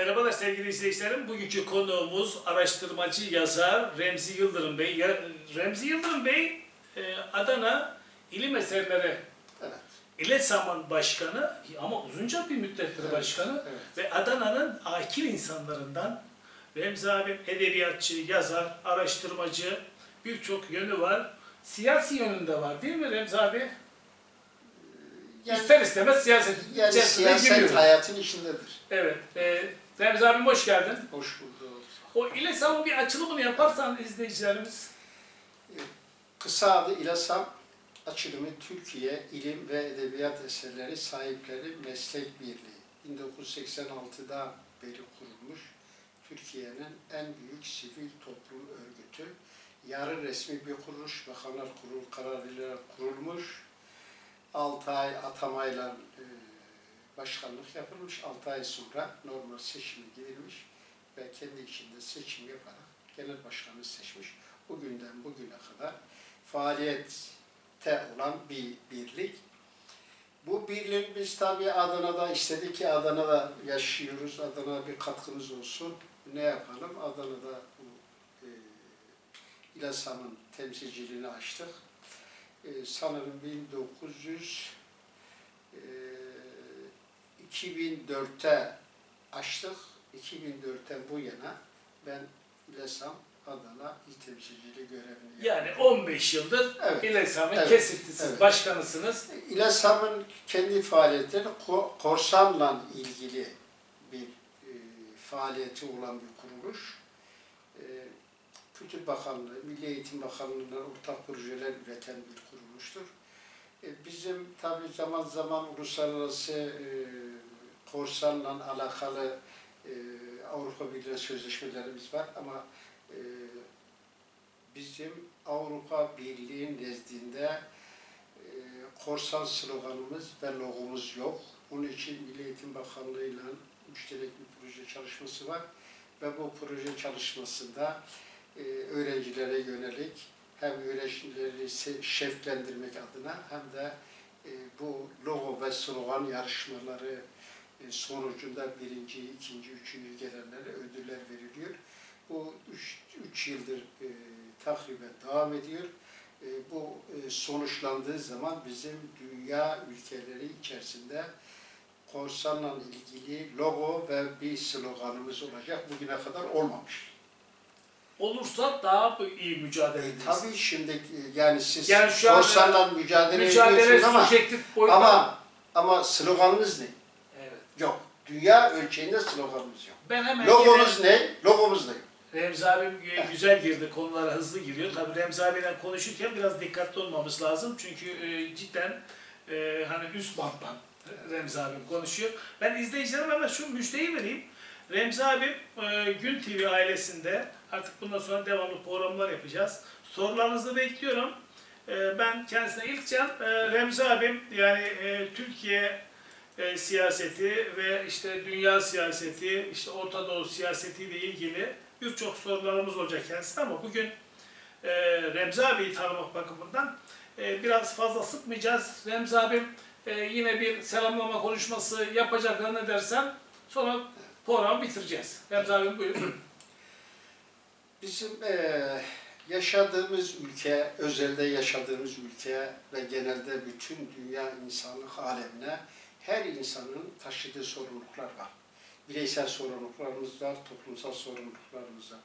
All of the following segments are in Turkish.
Merhabalar sevgili izleyicilerim. Bugünkü konuğumuz araştırmacı yazar Remzi Yıldırım Bey. Ya, Remzi Yıldırım Bey e, Adana İlim Eserleri Evet. İLESAM'ın başkanı ama uzunca bir müddettir Evet, başkanı evet. ve Adana'nın akil insanlarından Remzi abim edebiyatçı, yazar, araştırmacı birçok yönü var. Siyasi yönünde var değil mi Remzi abi? Yani, İster istemez siyaset yani siyaset giriyoruz. hayatın içindedir. Evet. E, Remzi abim hoş geldin. Hoş bulduk. O İLESAM'ın bir açılımını yaparsan izleyicilerimiz. Kısa adı İLASAM, açılımı Türkiye İlim ve Edebiyat Eserleri Sahipleri Meslek Birliği. 1986'da beri kurulmuş Türkiye'nin en büyük sivil toplum örgütü. Yarı resmi bir kuruluş, Bakanlar Kurulu kararıyla kurulmuş. 6 ay atamayla e, başkanlık yapılmış. 6 ay sonra normal seçime gidilmiş ve kendi içinde seçim yaparak genel başkanı seçmiş. Bugünden bugüne kadar faaliyette olan bir birlik. Bu birlik biz tabii Adana'da istedik ki Adana'da yaşıyoruz. Adana'da bir katkımız olsun. Ne yapalım? Adana'da bu e, İLASAM'ın temsilciliğini açtık. E, sanırım 1900 e, 2004'te açtık. 2004'ten bu yana ben İLASAM Adana İl Temsilciliği görevini Yani yaptım. 15 yıldır Evet. İLESAM'ın Evet. kesintisiz Evet. başkanısınız. İLASAM'ın kendi faaliyetleri ko- korsanla ilgili bir e, faaliyeti olan bir kuruluş. E, Kültür Bakanlığı, Milli Eğitim Bakanlığı'na ortak projeler üreten bir kuruluştur. E, bizim tabii zaman zaman uluslararası e, korsanla alakalı e, Avrupa Birliği sözleşmelerimiz var ama e, bizim Avrupa Birliği nezdinde e, korsan sloganımız ve logomuz yok. Onun için Milli Eğitim Bakanlığı'yla müşterek bir proje çalışması var ve bu proje çalışmasında e, öğrencilere yönelik hem öğrencileri şevklendirmek adına hem de e, bu logo ve slogan yarışmaları sonucunda birinci, ikinci, üçüncü gelenlere ödüller veriliyor. Bu üç, üç yıldır e, takriben devam ediyor. E, bu e, sonuçlandığı zaman bizim dünya ülkeleri içerisinde korsanla ilgili logo ve bir sloganımız olacak. Bugüne kadar olmamış. Olursa daha iyi mücadele E, ederiz. tabii şimdi e, yani siz Yani korsanla mücadele, mücadele ediyorsunuz ama ama ama sloganınız ne? Yok. Dünya ölçeğinde sloganımız yok. Ben hemen Logomuz ne? Logomuz ne? Remzi abim e, güzel girdi, konulara hızlı giriyor. Tabii Remzi abiyle konuşurken biraz dikkatli olmamız lazım. Çünkü e, cidden e, hani üst banttan Remzi abim konuşuyor. Ben izleyicilerime hemen şu müjdeyi vereyim. Remzi abim Gün TV ailesinde artık bundan sonra devamlı programlar yapacağız. Sorularınızı bekliyorum. Ben kendisine ilk can Remzi abim yani Türkiye e, siyaseti ve işte dünya siyaseti, işte Orta Doğu siyasetiyle ilgili birçok sorularımız olacak kendisine ama bugün e, Remzi abiyi tanımak bakımından e, biraz fazla sıkmayacağız. Remzi abim e, yine bir selamlama konuşması yapacak zannedersem sonra programı bitireceğiz. Remzi abim buyurun. Bizim eee, yaşadığımız ülke, özelde yaşadığımız ülke ve genelde bütün dünya insanlık alemine her insanın taşıdığı sorumluluklar var. Bireysel sorumluluklarımız var, toplumsal sorumluluklarımız var.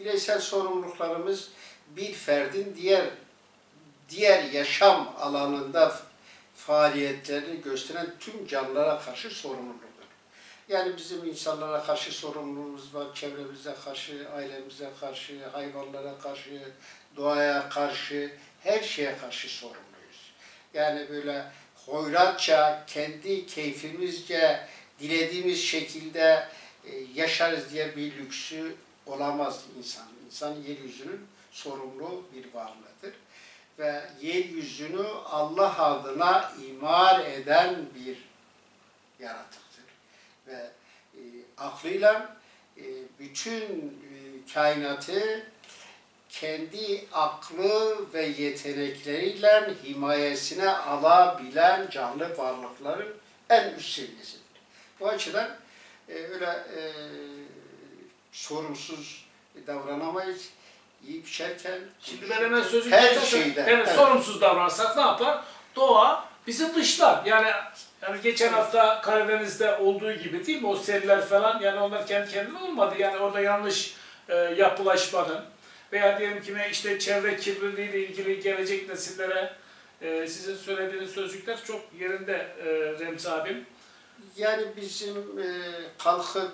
Bireysel sorumluluklarımız bir ferdin diğer diğer yaşam alanında faaliyetlerini gösteren tüm canlılara karşı sorumluluktur. Yani bizim insanlara karşı sorumluluğumuz var, çevremize karşı, ailemize karşı, hayvanlara karşı, doğaya karşı, her şeye karşı sorumluyuz. Yani böyle hoyratça, kendi keyfimizce, dilediğimiz şekilde e, yaşarız diye bir lüksü olamaz insan. İnsan yeryüzünün sorumlu bir varlığıdır. Ve yeryüzünü Allah adına imar eden bir yaratıktır ve e, aklıyla e, bütün e, kainatı kendi aklı ve yetenekleriyle himayesine alabilen canlı varlıkların en üst seviyesidir. Bu açıdan e, öyle e, sorumsuz davranamayız. Yiyip içerken Şimdi ben hemen sözü her kesersem, şeyde. evet, evet. sorumsuz davranırsak ne yapar? Doğa bizi dışlar. Yani yani geçen hafta Karadeniz'de olduğu gibi değil mi? O seller falan yani onlar kendi kendine olmadı. Yani orada yanlış e, yapılaşmanın veya diyelim ki ne işte çevre kirliliği ile ilgili gelecek nesillere e, sizin söylediğiniz sözcükler çok yerinde e, Remzi abim. Yani bizim e, kalkıp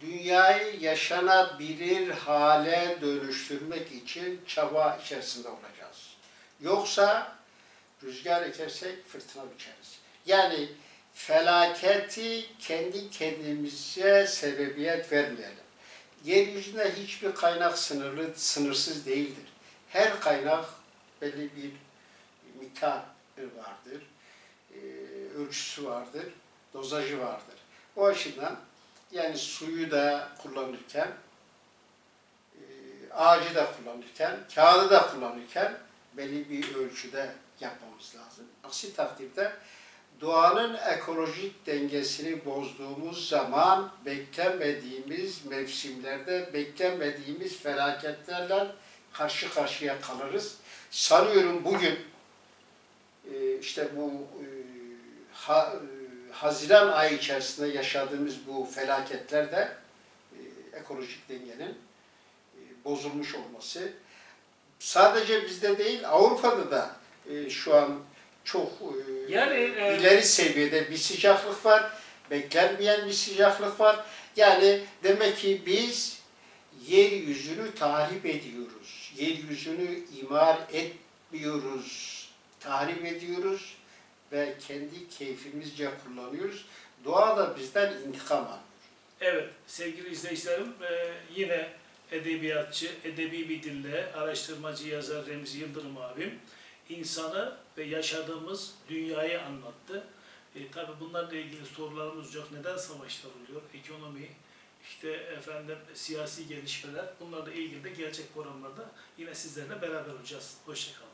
dünyayı yaşanabilir hale dönüştürmek için çaba içerisinde olacağız. Yoksa rüzgar ekersek fırtına biçeriz. Yani felaketi kendi kendimize sebebiyet vermeyelim. Yeryüzünde hiçbir kaynak sınırlı, sınırsız değildir. Her kaynak belli bir miktar vardır, e, ölçüsü vardır, dozajı vardır. O açıdan yani suyu da kullanırken, e, ağacı da kullanırken, kağıdı da kullanırken belli bir ölçüde yapmamız lazım. Aksi takdirde doğanın ekolojik dengesini bozduğumuz zaman beklenmediğimiz mevsimlerde beklenmediğimiz felaketlerle karşı karşıya kalırız. Sanıyorum bugün e, işte bu e, e, Haziran ayı içerisinde yaşadığımız bu felaketlerde ekolojik dengenin bozulmuş olması sadece bizde değil Avrupa'da da şu an çok e, Yani, e, ileri seviyede bir sıcaklık var. Beklenmeyen bir sıcaklık var. Yani demek ki biz yeryüzünü tahrip ediyoruz. Yeryüzünü imar etmiyoruz. Tahrip ediyoruz ve kendi keyfimizce kullanıyoruz. Doğa da bizden intikam alıyor. Evet sevgili izleyicilerim e, yine edebiyatçı, edebi bir dille araştırmacı yazar Remzi Yıldırım abim insanı ve yaşadığımız dünyayı anlattı. E, Tabi bunlarla ilgili sorularımız olacak. Neden savaşlar oluyor? Ekonomi, işte efendim siyasi gelişmeler bunlarla ilgili de gelecek programlarda yine sizlerle beraber olacağız. Hoşçakalın.